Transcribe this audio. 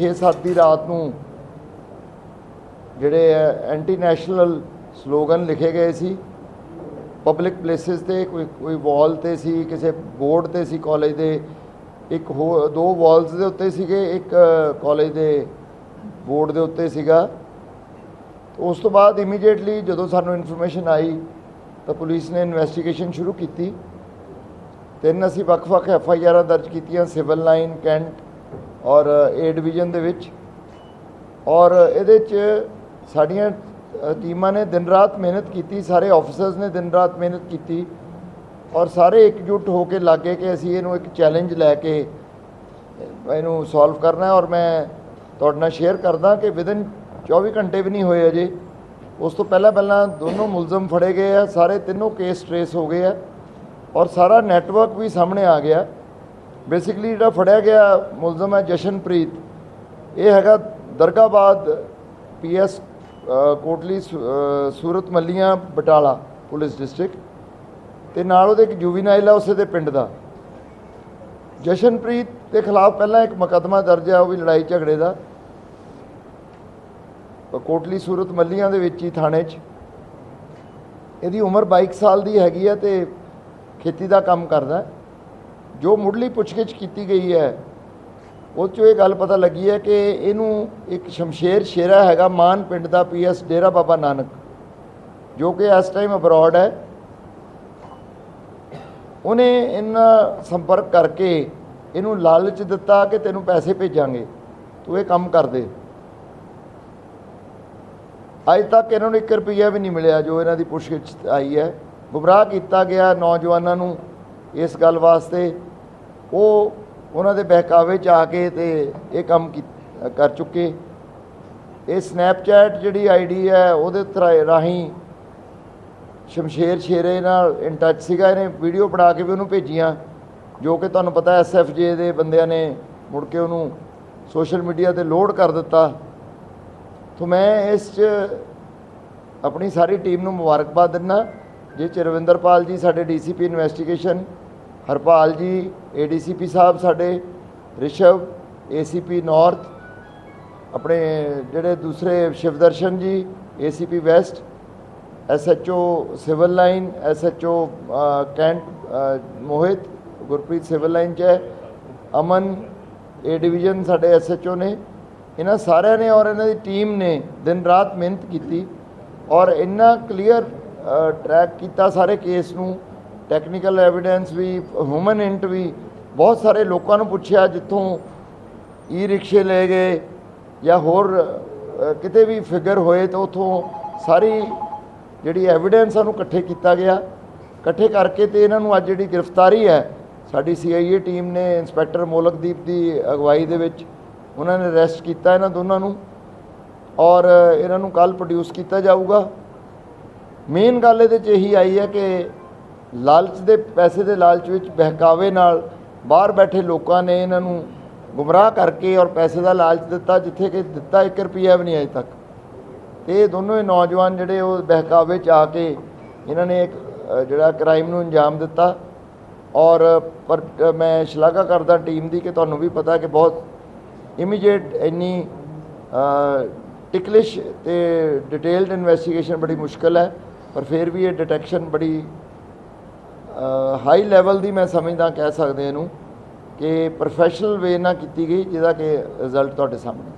6-7 ਦੀ ਰਾਤ ਨੂੰ ਜਿਹੜੇ ਐਂਟੀ ਨੈਸ਼ਨਲ ਸਲੋਗਨ ਲਿਖੇ ਗਏ ਸੀ ਪਬਲਿਕ ਪਲੇਸਿਸ ਤੇ, ਕੋਈ ਕੋਈ ਵਾਲ ਤੇ ਸੀ, ਕਿਸੇ ਬੋਰਡ ਤੇ ਸੀ ਕਾਲਜ ਦੇ, ਇੱਕ ਹੋ, ਦੋ ਵਾਲਸ ਦੇ ਉੱਤੇ ਸੀਗੇ, ਇੱਕ ਕਾਲਜ ਦੇ ਬੋਰਡ ਦੇ ਉੱਤੇ ਸੀਗਾ। ਉਸ ਤੋਂ ਬਾਅਦ ਇਮੀਡੀਏਟਲੀ ਜਦੋਂ ਸਾਨੂੰ ਇਨਫੋਰਮੇਸ਼ਨ ਆਈ, ਤਾਂ ਪੁਲਿਸ ਨੇ ਇਨਵੈਸਟੀਗੇਸ਼ਨ ਸ਼ੁਰੂ ਕੀਤੀ। ਤਿੰਨ ਅਸੀਂ ਵੱਖ-ਵੱਖ ਐਫ ਆਈ ਆਰਾਂ ਦਰਜ ਕੀਤੀਆਂ ਸਿਵਲ ਲਾਈਨ ਕੈਂਟ ਔਰ ਏ ਡਿਵੀਜ਼ਨ ਦੇ ਵਿੱਚ। ਔਰ ਇਹਦੇ 'ਚ ਸਾਡੀਆਂ ਟੀਮਾਂ ਨੇ ਦਿਨ ਰਾਤ ਮਿਹਨਤ ਕੀਤੀ, ਸਾਰੇ ਆਫੀਸਰਸ ਨੇ ਦਿਨ ਰਾਤ ਮਿਹਨਤ ਕੀਤੀ। ਔਰ ਸਾਰੇ ਇਕਜੁੱਟ ਹੋ ਕੇ ਲੱਗੇ ਕਿ ਅਸੀਂ ਇਹਨੂੰ ਇੱਕ ਚੈਲੰਜ ਲੈ ਕੇ ਇਹਨੂੰ ਸੋਲਵ ਕਰਨਾ ਹੈ। ਔਰ ਮੈਂ ਤੁਹਾਡੇ ਨਾਲ ਸ਼ੇਅਰ ਕਰਦਾ ਕਿ ਵਿਦਨ 24 ਘੰਟੇ ਵੀ ਨਹੀਂ ਹੋਏ ਅਜੇ। ਉਸ ਤੋਂ ਪਹਿਲਾਂ ਪਹਿਲਾਂ ਦੋਨੋਂ ਮੁਲਜ਼ਮ ਫੜੇ ਗਏ ਆ, ਸਾਰੇ ਤਿੰਨੋਂ ਕੇਸ ਟ੍ਰੇਸ ਹੋ ਗਏ ਆ। ਔਰ ਸਾਰਾ ਨੈਟਵਰਕ ਵੀ ਸਾਹਮਣੇ ਆ ਗਿਆ। ਬੇਸਿਕਲੀ ਜਿਹੜਾ ਫੜਿਆ ਗਿਆ ਮੁਲਜ਼ਮ ਹੈ ਜਸ਼ਨਪ੍ਰੀਤ, ਇਹ ਹੈਗਾ ਦਰਗਾਬਾਦ ਪੀਐਸ ਕੋਟਲੀ ਸੂ- ਸੂਰਤ ਮੱਲੀਆਂ, ਬਟਾਲਾ ਪੁਲਿਸ ਡਿਸਟ੍ਰਿਕਟ ਤੇ ਨਾਲ ਉਹਦੇ ਇੱਕ ਜੁਵੀਨਾਈਲ ਆ ਉਸੇ ਦੇ ਪਿੰਡ ਦਾ। ਜਸ਼ਨਪ੍ਰੀਤ ਦੇ ਖਿਲਾਫ ਪਹਿਲਾਂ ਇੱਕ ਮੁਕੱਦਮਾ ਦਰਜ ਹੈ ਉਹ ਵੀ ਲੜਾਈ ਝਗੜੇ ਦਾ। ਕੋਟਲੀ ਸੂਰਤ ਮੱਲੀਆਂ ਦੇ ਵਿੱਚ ਹੀ ਥਾਣੇ 'ਚ। ਇਹਦੀ ਉਮਰ 22 ਸਾਲ ਦੀ ਹੈਗੀ ਹੈ ਤੇ ਖੇਤੀ ਦਾ ਕੰਮ ਕਰਦਾ। ਹੈ। ਜੋ ਮੁੱਢਲੀ ਪੁੱਛਗਿੱਛ ਕੀਤੀ ਗਈ ਹੈ, ਉਹ 'ਚੋਂ ਇਹ ਗੱਲ ਪਤਾ ਲੱਗੀ ਹੈ ਕਿ ਇਹਨੂੰ ਇੱਕ ਸ਼ਮਸ਼ੇਰ ਸ਼ੇਰਾ ਹੈਗਾ, ਮਾਨ ਪਿੰਡ ਦਾ ਪੀਐਸ ਡੇਰਾ ਬਾਬਾ ਨਾਨਕ, ਜੋ ਕਿ ਇਸ ਟਾਈਮ ਅਬਰੋਡ ਹੈ। ਉਹਨੇ ਇਹਨਾਂ ਸੰਪਰਕ ਕਰਕੇ ਇਹਨੂੰ ਲਾਲਚ ਦਿੱਤਾ ਕਿ ਤੈਨੂੰ ਪੈਸੇ ਭੇਜਾਂਗੇ, ਤੂੰ ਇਹ ਕੰਮ ਕਰ ਦੇ। ਅੱਜ ਤੱਕ ਇਹਨਾਂ ਨੂੰ 1 ਰੁਪਈਆ ਵੀ ਨਹੀਂ ਮਿਲਿਆ ਜੋ ਇਹਨਾਂ ਦੀ ਪੁੱਛਗਿੱਛ ਆਈ ਹੈ। ਗੁੰਮਰਾਹ ਕੀਤਾ ਗਿਆ ਨੌਜਵਾਨਾਂ ਨੂੰ ਇਸ ਗੱਲ ਵਾਸਤੇ। ਉਹ ਉਹਨਾਂ ਦੇ ਬਹਿਕਾਵੇ ਚ ਆ ਕੇ ਤੇ ਇਹ ਕੰਮ ਕੀ- ਕਰ ਚੁੱਕੇ। ਇਹ ਸਨੈਪਚੈਟ ਜਿਹੜੀ ਆਈਡੀ ਹੈ, ਉਹਦੇ ਤਰਾ- ਰਾਹੀਂ ਸ਼ਮਸ਼ੇਰ ਸ਼ੇਰੇ ਨਾਲ ਇਨ ਟੱਚ ਸੀਗਾ। ਇਹਨੇ ਵੀਡੀਓ ਬਣਾ ਕੇ ਵੀ ਉਹਨੂੰ ਭੇਜੀਆਂ, ਜੋ ਕਿ ਤੁਹਾਨੂੰ ਪਤਾ ਐਸਐਫਜੇ ਦੇ ਬੰਦਿਆਂ ਨੇ ਮੁੜ ਕੇ ਉਹਨੂੰ ਸੋਸ਼ਲ ਮੀਡੀਆ ਤੇ ਲੋਡ ਕਰ ਦਿੱਤਾ। ਤੋ ਮੈਂ ਇਸ 'ਚ ਆਪਣੀ ਸਾਰੀ ਟੀਮ ਨੂੰ ਮੁਬਾਰਕਬਾਦ ਦਿੰਦਾ। ਜੇ ਚ ਰਵਿੰਦਰਪਾਲ ਜੀ ਸਾਡੇ ਡੀਸੀਪੀ ਇਨਵੈਸਟੀਗੇਸ਼ਨ ਹਰਪਾਲ ਜੀ ਏਡੀਸੀਪੀ ਸਾਹਿਬ ਸਾਡੇ, ਰਿਸ਼ਵ ਏਸੀਪੀ ਨਾਰਥ ਆਪਣੇ ਜਿਹੜੇ ਦੂਸਰੇ Shivdarshan ji ACP west SHO civil line SHO cantt Mohit Gurpreet civil line ਚ ਹੈ, ਅਮਨ ਏ ਡਿਵੀਜ਼ਨ ਸਾਡੇ ਐਸਐਚਓ ਨੇ, ਇਹਨਾਂ ਸਾਰਿਆਂ ਨੇ ਔਰ ਇਹਨਾਂ ਦੀ ਟੀਮ ਨੇ ਦਿਨ ਰਾਤ ਮਿਹਨਤ ਕੀਤੀ ਔਰ ਇੰਨਾ ਕਲੀਅਰ ਟਰੈਕ ਕੀਤਾ ਸਾਰੇ ਕੇਸ ਨੂੰ ਟੈਕਨੀਕਲ ਐਵੀਡੈਂਸ ਵੀ ਹਿਊਮਨ ਇੰਟ ਵੀ, ਬਹੁਤ ਸਾਰੇ ਲੋਕਾਂ ਨੂੰ ਪੁੱਛਿਆ ਜਿੱਥੋਂ ਈ ਰਿਕਸ਼ੇ ਲੈ ਗਏ ਜਾਂ ਹੋਰ ਕਿਤੇ ਵੀ ਫਿਗਰ ਹੋਏ ਤਾਂ ਉਥੋਂ ਸਾਰੀ ਜਿਹੜੀ ਐਵੀਡੈਂਸ ਸਾਨੂੰ ਇਕੱਠੇ ਕੀਤਾ ਗਿਆ। ਇਕੱਠੇ ਕਰਕੇ ਤੇ ਇਹਨਾਂ ਨੂੰ ਅੱਜ ਜਿਹੜੀ ਗ੍ਰਿਫਤਾਰੀ ਹੈ, ਸਾਡੀ ਸੀਆਈਏ ਟੀਮ ਨੇ, ਇੰਸਪੈਕਟਰ ਮੋਲਕਦੀਪ ਦੀ ਅਗਵਾਈ ਦੇ ਵਿੱਚ ਉਹਨਾਂ ਨੇ ਅਰੈਸਟ ਕੀਤਾ ਇਹਨਾਂ ਦੋਨਾਂ ਨੂੰ ਔਰ ਇਹਨਾਂ ਨੂੰ ਕੱਲ ਪ੍ਰੋਡਿਊਸ ਕੀਤਾ ਜਾਊਗਾ। ਮੇਨ ਗੱਲ ਇਹਦੇ 'ਚ ਇਹੀ ਆਈ ਹੈ ਕਿ ਲਾਲਚ ਦੇ ਪੈਸੇ ਦੇ ਲਾਲਚ ਵਿੱਚ ਬਹਿਕਾਵੇ ਨਾਲ ਬਾਹਰ ਬੈਠੇ ਲੋਕਾਂ ਨੇ ਇਹਨਾਂ ਨੂੰ ਗੁੰਮਰਾਹ ਕਰਕੇ ਔਰ ਪੈਸੇ ਦਾ ਲਾਲਚ ਦਿੱਤਾ, ਜਿੱਥੇ ਕਿ ਦਿੱਤਾ 1 ਰੁਪਿਆ ਵੀ ਨਹੀਂ ਅਜੇ ਤੱਕ। ਤੇ ਇਹ ਦੋਨੋਂ ਹੀ ਨੌਜਵਾਨ ਜਿਹੜੇ ਉਹ ਬਹਿਕਾਵੇ 'ਚ ਆ ਕੇ ਇਹਨਾਂ ਨੇ ਇੱਕ ਜਿਹੜਾ ਕ੍ਰਾਈਮ ਨੂੰ ਅੰਜਾਮ ਦਿੱਤਾ। ਔਰ, ਪਰ ਮੈਂ ਸ਼ਲਾਘਾ ਕਰਦਾ ਟੀਮ ਦੀ ਕਿ ਤੁਹਾਨੂੰ ਵੀ ਪਤਾ ਕਿ ਬਹੁਤ ਇਮੀਡੀਏਟ ਇੰਨੀ ਟਿਕਲਿਸ਼ ਤੇ ਡਿਟੇਲਡ ਇਨਵੈਸਟੀਗੇਸ਼ਨ ਬੜੀ ਮੁਸ਼ਕਲ ਹੈ, ਪਰ ਫਿਰ ਵੀ ਇਹ ਡਿਟੈਕਸ਼ਨ ਬੜੀ ਹਾਈ ਲੈਵਲ ਦੀ ਮੈਂ ਸਮਝਦਾ, ਕਹਿ ਸਕਦੇ ਇਹਨੂੰ, ਕਿ ਪ੍ਰੋਫੈਸ਼ਨਲ ਵੇ ਨਾਲ ਕੀਤੀ ਗਈ, ਜਿਹਦਾ ਕਿ ਰਿਜ਼ਲਟ ਤੁਹਾਡੇ ਸਾਹਮਣੇ।